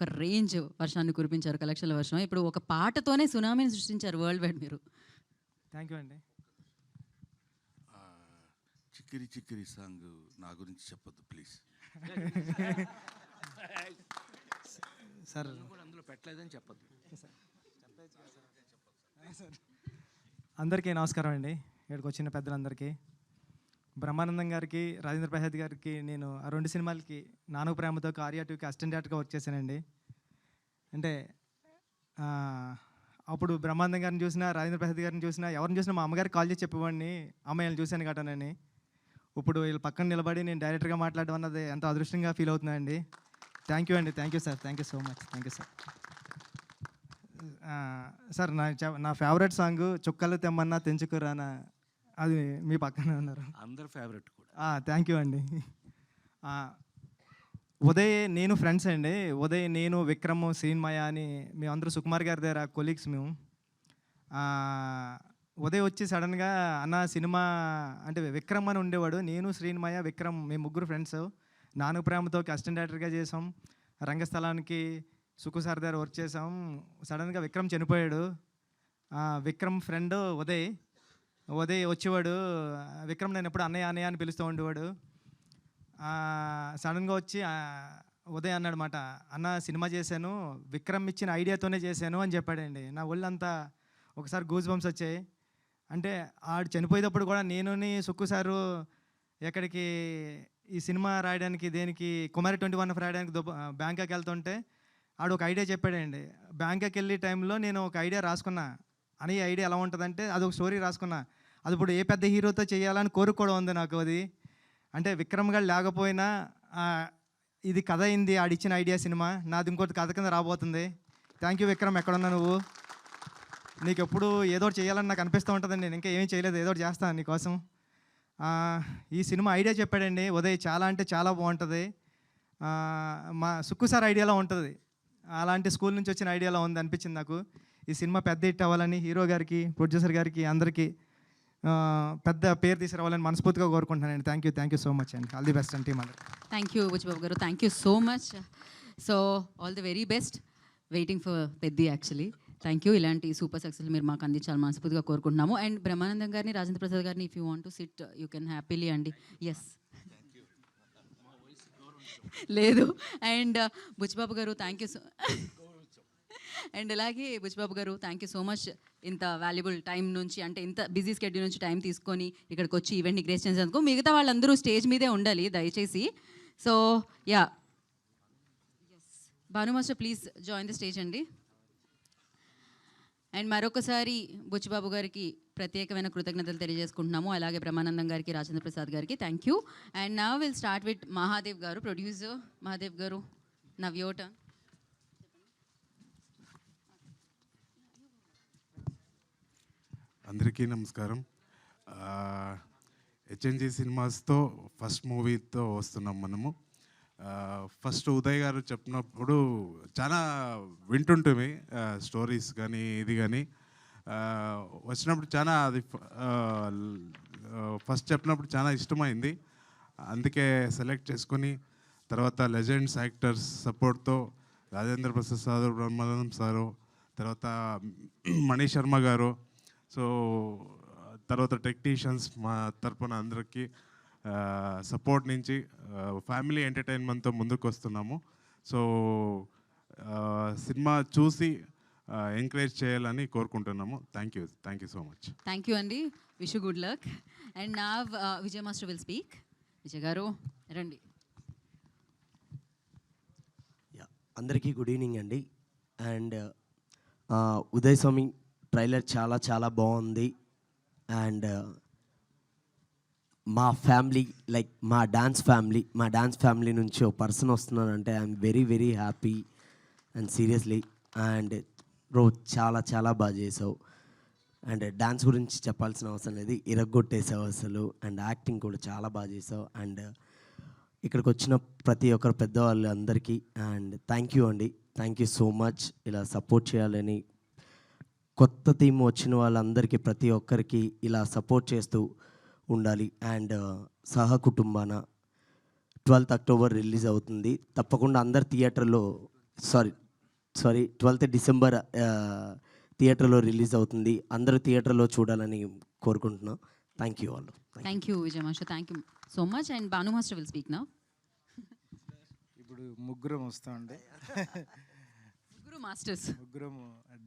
ఒక రేంజ్ వర్షాన్ని కురిపించారు కలెక్షన్ల వర్షం. ఇప్పుడు ఒక పాటతోనే సునామీని సృష్టించారు వరల్డ్ వైడ్ మీరు. థ్యాంక్ యూ అండి. చిక్కిరి చిక్కిరి సాంగ్ నా గురించి చెప్పొద్దు ప్లీజ్. సార్. అందులో పెట్టలేదని చెప్పదు అందరికీ నమస్కారం అండి. ఇక్కడికి వచ్చిన పెద్దలందరికీ. బ్రహ్మానందం గారికి రాజేంద్ర ప్రసాద్ గారికి నేను ఆ రెండు సినిమాలకి నాను ప్రేమతో కార్యా టూకి అసిస్టెంట్ డైరెక్టర్గా వర్క్ చేశానండి. అంటే అప్పుడు బ్రహ్మానందం గారిని చూసినా రాజేంద్ర ప్రసాద్ గారిని చూసినా ఎవరిని చూసినా మా అమ్మగారికి కాల్ చేసి చెప్పేవాడిని. అమ్మాయిని చూశాను గటనని ఇప్పుడు వీళ్ళ పక్కన నిలబడి నేను డైరెక్టర్గా మాట్లాడడం అన్నది ఎంతో అదృష్టంగా ఫీల్ అవుతున్నానండి. థ్యాంక్ యూ అండి. Thank you sir. Thank you so much. Thank you sir. Sir నా నా ఫేవరెట్ సాంగ్ చుక్కలు తెమ్మన్నా తెంచుకురానా అది మీ పక్కనే ఉన్నారు. అందరు ఫేవరెట్ కూడా. థ్యాంక్ యూ అండి. ఉదయ్ నేను ఫ్రెండ్స్ అండి. ఉదయ్ నేను విక్రమ్ శ్రీన్మయ అని మేమందరూ సుకుమార్ గారి దగ్గర కొలీగ్స్ మేము. ఉదయ్ వచ్చి సడన్గా అన్న సినిమా అంటే విక్రమ్ అని ఉండేవాడు. నేను శ్రీన్మయ విక్రమ్ మేము ముగ్గురు ఫ్రెండ్స్ నాను ప్రేమతో అసిస్టెంట్ డైరెక్టర్గా చేసాం రంగస్థలానికి సుకు సార్ దగ్గర వర్క్ చేసాం సడన్గా విక్రమ్ చనిపోయాడు. విక్రమ్ ఫ్రెండ్ ఉదయ్ ఉదయ్ వచ్చేవాడు విక్రమ్ నేను ఎప్పుడు అన్నయ్య అన్నయ్య అని పిలుస్తూ ఉండేవాడు. సడన్గా వచ్చి ఉదయ్ అన్నాడు మాట అన్న సినిమా చేశాను విక్రమ్ ఇచ్చిన ఐడియాతోనే చేశాను అని చెప్పాడండి. నా ఒళ్ళంతా ఒకసారి గూజ్ బంప్స్ వచ్చాయి. అంటే ఆడు చనిపోయేటప్పుడు కూడా నేను సుక్కు సారు ఎక్కడికి ఈ సినిమా రాయడానికి దేనికి కుమారి ట్వంటీ వన్ రాయడానికి దుబ బ్యాంకాక్ వెళ్తుంటే ఆడు ఒక ఐడియా చెప్పాడండి. బ్యాంకాక్ వెళ్ళే టైంలో నేను ఒక ఐడియా రాసుకున్నా. అని ఐడియా ఎలా ఉంటుందంటే అది ఒక స్టోరీ రాసుకున్నా. అది ఇప్పుడు ఏ పెద్ద హీరోతో చేయాలని కోరిక కూడా ఉంది నాకు అది. అంటే విక్రమ్ గారు లేకపోయినా ఇది కథ అయింది ఆడిచ్చిన ఐడియా సినిమా. నాది ఇంకోటి కథ కింద రాబోతుంది. థ్యాంక్ యూ విక్రమ్ ఎక్కడున్నా నువ్వు? నీకు ఎప్పుడు ఏదో చేయాలని నాకు అనిపిస్తూ ఉంటుందండి. నేను ఇంకా ఏమీ చేయలేదు ఏదో చేస్తాను నీకోసం ఈ సినిమా ఐడియా చెప్పాడండి ఉదయ్ చాలా అంటే చాలా బాగుంటుంది. మా సుక్కు సార్ ఐడియాలో ఉంటుంది. అలాంటి స్కూల్ నుంచి వచ్చిన ఐడియాలో ఉంది అనిపించింది నాకు. ఈ సినిమా పెద్ద హిట్ అవ్వాలని హీరో గారికి ప్రొడ్యూసర్ గారికి అందరికీ. పెద్ద పేరు తీసుకురావాలని మనస్ఫూర్తిగా కోరుకుంటున్నానండి thank you thank you so much అండి. ఆల్ ది బెస్ట్ అండి టీమ్ థ్యాంక్ యూ బుచ్చిబాబు గారు. Thank you so much so all the very best waiting for Peddi actually thank you ఇలాంటి సూపర్ సక్సెస్ మీరు మాకు అందించాలని మనస్ఫూర్తిగా కోరుకుంటున్నాము. అండ్ బ్రహ్మానందం గారిని రాజేంద్ర ప్రసాద్ గారిని if you want to sit you can happily అండి. ఎస్ లేదు. అండ్ బుచ్చిబాబు గారు థ్యాంక్ యూ సో అండ్ అలాగే బుచ్చిబాబు గారు థ్యాంక్ యూ సో మచ్ ఇంత వాల్యుబుల్ టైం నుంచి అంటే ఇంత బిజీ స్కెడ్యూల్ నుంచి టైం తీసుకొని ఇక్కడికి వచ్చి ఈవెంట్ని గ్రేస్ చేసేందుకు మిగతా వాళ్ళందరూ స్టేజ్ మీదే ఉండాలి దయచేసి. So ya Bhanu master please join the stage అండి. అండ్ మరొకసారి బుచ్చిబాబు గారికి ప్రత్యేకమైన కృతజ్ఞతలు తెలియజేసుకుంటున్నాము. అలాగే బ్రహ్మానందం గారికి రాజేంద్ర ప్రసాద్ గారికి thank you and now will start with Mahadev గారు ప్రొడ్యూసర్ మహాదేవ్ గారు నవ్ అందరికీ నమస్కారం. హెచ్ఎన్జి సినిమాస్తో ఫస్ట్ మూవీతో వస్తున్నాం మనము. ఫస్ట్ ఉదయ్ గారు చెప్పినప్పుడు చాలా వింటుంటుంది స్టోరీస్ కానీ ఇది కానీ వచ్చినప్పుడు చాలా అది ఫస్ట్ చెప్పినప్పుడు చాలా ఇష్టమైంది. అందుకే సెలెక్ట్ చేసుకొని తర్వాత లెజెండ్స్ యాక్టర్స్ సపోర్ట్తో రాజేంద్ర ప్రసాద్ సారు బ్రహ్మానందం సారు తర్వాత మణి శర్మ గారు సో తర్వాత టెక్నీషియన్స్ మా తరపున అందరికీ సపోర్ట్ నుంచి ఫ్యామిలీ ఎంటర్టైన్మెంట్తో ముందుకు వస్తున్నాము సో సినిమా చూసి ఎంకరేజ్ చేయాలని కోరుకుంటున్నాము. Thank you thank you so much. Thank you అండి. Wish good luck. And now Vijay master will speak. Vijay గారు రండి. యా అందరికీ గుడ్ ఈవినింగ్ అండి. అండ్ ఉదయ్ స్వామి ట్రైలర్ చాలా చాలా బాగుంది. అండ్ uh, మా ఫ్యామిలీ లైక్ మా డాన్స్ ఫ్యామిలీ మా డాన్స్ ఫ్యామిలీ నుంచి ఒక person వస్తున్నానంటే I'm very very happy and seriously. And రో చాలా చాలా బాగా చేసావు. అండ్ డాన్స్ గురించి చెప్పాల్సిన అవసరం లేదు. ఇరగొట్టేసావు అసలు. అండ్ యాక్టింగ్ కూడా చాలా బాగా చేసావు. అండ్ ఇక్కడికి వచ్చిన ప్రతి ఒక్కరు పెద్దవాళ్ళు అందరికీ. అండ్ థ్యాంక్ యూ అండి. Thank you so much. ఇలా సపోర్ట్ చేయాలని కొత్త టీం వచ్చిన వాళ్ళందరికీ ప్రతి ఒక్కరికి ఇలా సపోర్ట్ చేస్తూ ఉండాలి. అండ్ సహ కుటుంబాన ట్వెల్త్ అక్టోబర్ రిలీజ్ అవుతుంది. తప్పకుండా అందరు థియేటర్లో సారీ సారీ ట్వెల్త్ డిసెంబర్ థియేటర్లో రిలీజ్ అవుతుంది. అందరూ థియేటర్లో చూడాలని కోరుకుంటున్నాం. థ్యాంక్ యూ వాళ్ళు thank you Vijay master thank you so much. And Bhanu master will speak now. ఇప్పుడు ముగ్గురం వస్తామండి. ముగ్గురు మాస్టర్స్. ముగ్గురం